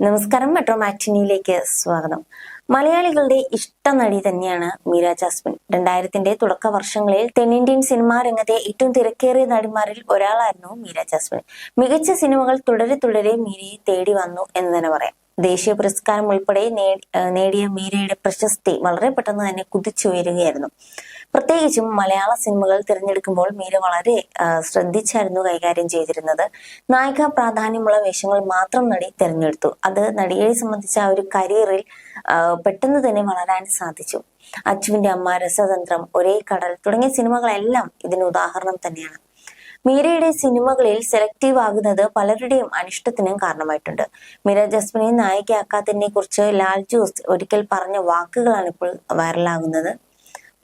നമസ്കാരം മെട്രോ മാറ്റിനിയിലേക്ക് സ്വാഗതം. മലയാളികളുടെ ഇഷ്ട നടി തന്നെയാണ് മീര ജാസ്മിൻ. രണ്ടായിരത്തിന്റെ തുടക്ക വർഷങ്ങളിൽ തെന്നിന്ത്യൻ സിനിമാ രംഗത്തെ ഏറ്റവും തിരക്കേറിയ നടിമാരിൽ ഒരാളായിരുന്നു മീര ജാസ്മിൻ. മികച്ച സിനിമകൾ തുടരെ തുടരെ മീരയെ തേടി വന്നു എന്ന് തന്നെ പറയാം. ദേശീയ പുരസ്കാരം ഉൾപ്പെടെ നേടിയ മീരയുടെ പ്രശസ്തി വളരെ പെട്ടെന്ന് തന്നെ കുതിച്ചുയരുകയായിരുന്നു. പ്രത്യേകിച്ചും മലയാള സിനിമകൾ തിരഞ്ഞെടുക്കുമ്പോൾ മീര വളരെ ശ്രദ്ധിച്ചായിരുന്നു കൈകാര്യം ചെയ്തിരുന്നത്. നായിക പ്രാധാന്യമുള്ള വേഷങ്ങൾ മാത്രം നടി തിരഞ്ഞെടുത്തു. അത് നടിയെ സംബന്ധിച്ച ആ ഒരു കരിയറിൽ പെട്ടെന്ന് തന്നെ വളരാൻ സാധിച്ചു. അച്ചുവിന്റെ അമ്മ രസതന്ത്രം ഒരേ കടൽ തുടങ്ങിയ സിനിമകളെല്ലാം ഇതിന് ഉദാഹരണം തന്നെയാണ്. മീരയുടെ സിനിമകളിൽ സെലക്റ്റീവ് ആകുന്നത് പലരുടെയും അനിഷ്ടത്തിനും കാരണമായിട്ടുണ്ട്. മീര ജസ്മിനെ നായികയാക്കാത്തതിനെ കുറിച്ച് ലാൽ ജോസ് ഒരിക്കൽ പറഞ്ഞ വാക്കുകളാണ് ഇപ്പോൾ വൈറലാകുന്നത്.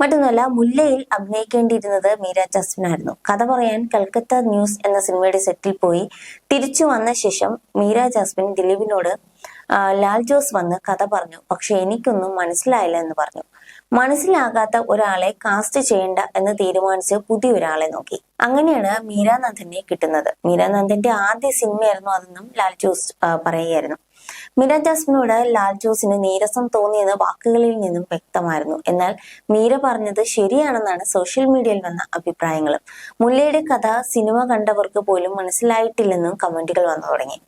മറ്റൊന്നല്ല മുല്ലയിൽ അഭിനയിക്കേണ്ടിയിരുന്നത് മീര ജസ്മിൻ ആയിരുന്നു. കഥ പറയാൻ കൽക്കത്ത ന്യൂസ് എന്ന സിനിമയുടെ സെറ്റിൽ പോയി. തിരിച്ചു വന്ന ശേഷം മീര ജാസ്മിൻ ദിലീപിനോട് ലാൽ ജോസ് വന്ന് കഥ പറഞ്ഞു. പക്ഷെ എനിക്കൊന്നും മനസ്സിലായില്ല എന്ന് പറഞ്ഞു. മനസ്സിലാകാത്ത ഒരാളെ കാസ്റ്റ് ചെയ്യണ്ട എന്ന് തീരുമാനിച്ച് പുതിയ ഒരാളെ നോക്കി. അങ്ങനെയാണ് മീരാനന്ദനെ കിട്ടുന്നത്. മീരാനന്ദന്റെ ആദ്യ സിനിമയായിരുന്നു അതെന്നും ലാൽ ജോസ് പറയുകയായിരുന്നു. മീര ജാസ്മിനോട് ലാൽ ജോസിന് നീരസം തോന്നിയെന്ന് വാക്കുകളിൽ നിന്നും വ്യക്തമായിരുന്നു. എന്നാൽ മീര പറഞ്ഞത് ശരിയാണെന്നാണ് സോഷ്യൽ മീഡിയയിൽ വന്ന അഭിപ്രായങ്ങളും. മുല്ലയുടെ കഥ സിനിമ കണ്ടവർക്ക് പോലും മനസ്സിലായിട്ടില്ലെന്നും കമന്റുകൾ വന്നു തുടങ്ങി.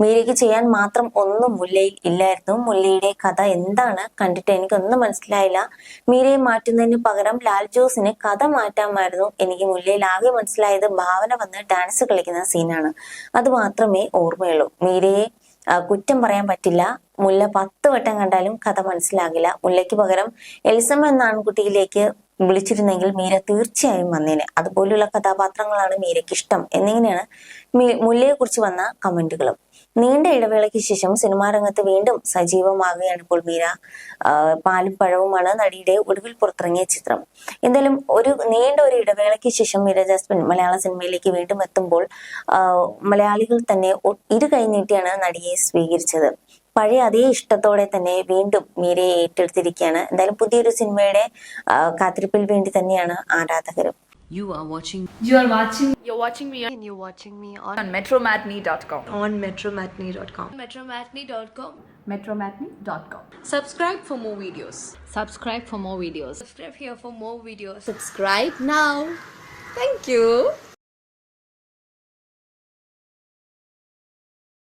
മീരയ്ക്ക് ചെയ്യാൻ മാത്രം ഒന്നും മുല്ലയിൽ ഇല്ലായിരുന്നു. മുല്ലയുടെ കഥ എന്താണ് കണ്ടിട്ട് എനിക്കൊന്നും മനസ്സിലായില്ല. മീരയെ മാറ്റുന്നതിന് പകരം ലാൽ ജോസിന് കഥ മാറ്റാമായിരുന്നു. എനിക്ക് മുല്ലയിൽ ആകെ മനസ്സിലായത് ഭാവന വന്ന് ഡാൻസ് കളിക്കുന്ന സീനാണ് അത് മാത്രമേ ഓർമ്മയുള്ളൂ. മീരയെ കുറ്റം പറയാൻ പറ്റില്ല. മുല്ല പത്ത് വട്ടം കണ്ടാലും കഥ മനസ്സിലാകില്ല. മുല്ലയ്ക്ക് പകരം എലിസമ്മ എന്ന ആൺകുട്ടിയിലേക്ക് വിളിച്ചിരുന്നെങ്കിൽ മീര തീർച്ചയായും വന്നേനെ. അതുപോലെയുള്ള കഥാപാത്രങ്ങളാണ് മീരയ്ക്ക് ഇഷ്ടം. എന്നിങ്ങനെയാണ് മീ- മുല്ലയെ കുറിച്ച് വന്ന കമന്റുകളും. നീണ്ട ഇടവേളയ്ക്ക് ശേഷം സിനിമാ രംഗത്ത് വീണ്ടും സജീവമാകുകയാണ് ഇപ്പോൾ മീര. പാലും പഴവുമാണ് നടിയുടെ ഒടുവിൽ പുറത്തിറങ്ങിയ ചിത്രം. എന്തായാലും ഒരു നീണ്ട ഒരു ഇടവേളയ്ക്ക് ശേഷം മീര ജാസ്മിൻ മലയാള സിനിമയിലേക്ക് വീണ്ടും എത്തുമ്പോൾ മലയാളികൾ തന്നെ ഇരു കൈ നീട്ടിയാണ് നടിയെ സ്വീകരിച്ചത്. പഴയ അതേ ഇഷ്ടത്തോടെ തന്നെ വീണ്ടും മീരയെ ഏറ്റെടുത്തിരിക്കുകയാണ് എന്തായാലും പുതിയൊരു സിനിമയുടെ കാത്തിരിപ്പിൽ വേണ്ടി തന്നെയാണ് ആരാധകരും You are watching You are watching You're watching me on, and you're watching me on, on metromatney.com. on metromatney.com. metromatney.com. metromatney.com. Subscribe for more videos. Subscribe for more videos. Subscribe here for more videos. Subscribe now. Thank you.